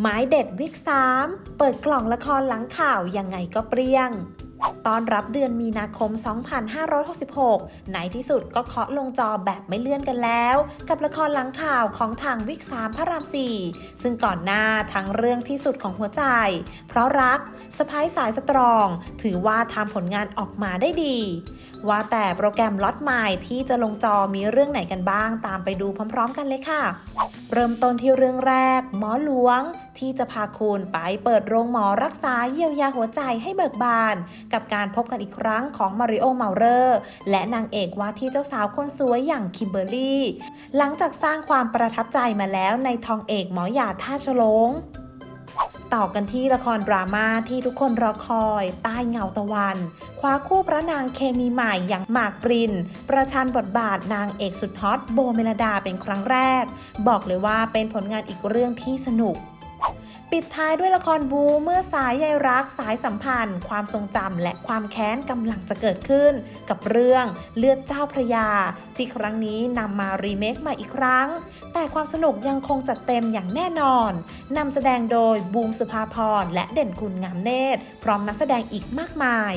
ไม้เด็ดวิก3เปิดกล่องละครหลังข่าวยังไงก็เปรี้ยงตอนรับเดือนมีนาคม 2566 ในที่สุดก็เคาะลงจอแบบไม่เลื่อนกันแล้ว กับละครหลังข่าวของทางวิก3พระราม 4 ซึ่งก่อนหน้าทั้งเรื่องที่สุดของหัวใจ เพราะรักสะพ้ายสายสตรอง ถือว่าทำผลงานออกมาได้ดี ว่าแต่โปรแกรมล็อตใหม่ที่จะลงจอมีเรื่องไหนกันบ้าง ตามไปดูพร้อม ๆ กันเลยค่ะ เริ่มต้นที่เรื่องแรก หมอหลวงที่จะพาคุณไปเปิดโรงหมอรักษาเยียวยาหัวใจให้เบิกบาน กับการพบกันอีกครั้งของมาริโอเมาเรอร์และนางเอกว่าที่เจ้าสาวคนสวยอย่างคิมเบอร์รี่ หลังจากสร้างความประทับใจมาแล้วในทองเอกหมอหยาท่าฉลงต่อกันที่ละครดราม่าที่ทุกคนรอคอย ใต้เงาตะวัน คว้าคู่พระนางเคมีใหม่อย่างหมากปริน ประชันบทบาทนางเอกสุดฮอตโบเมลดาเป็นครั้งแรก บอกเลยว่าเป็นผลงานอีกเรื่องที่สนุก ปิดท้ายด้วยละครบูเมื่อสายใยรักสายสัมพันธ์ ความทรงจำและความแค้นกำลังจะเกิดขึ้น กับเรื่องเลือดเจ้าพระยา ที่ครั้งนี้นำมารีเมคใหม่อีกครั้ง แต่ความสนุกยังคงจัดเต็มอย่างแน่นอนนำแสดงโดยบูมสุภาพรและเด่นคุณงามเนตร พร้อมนักแสดงอีกมากมาย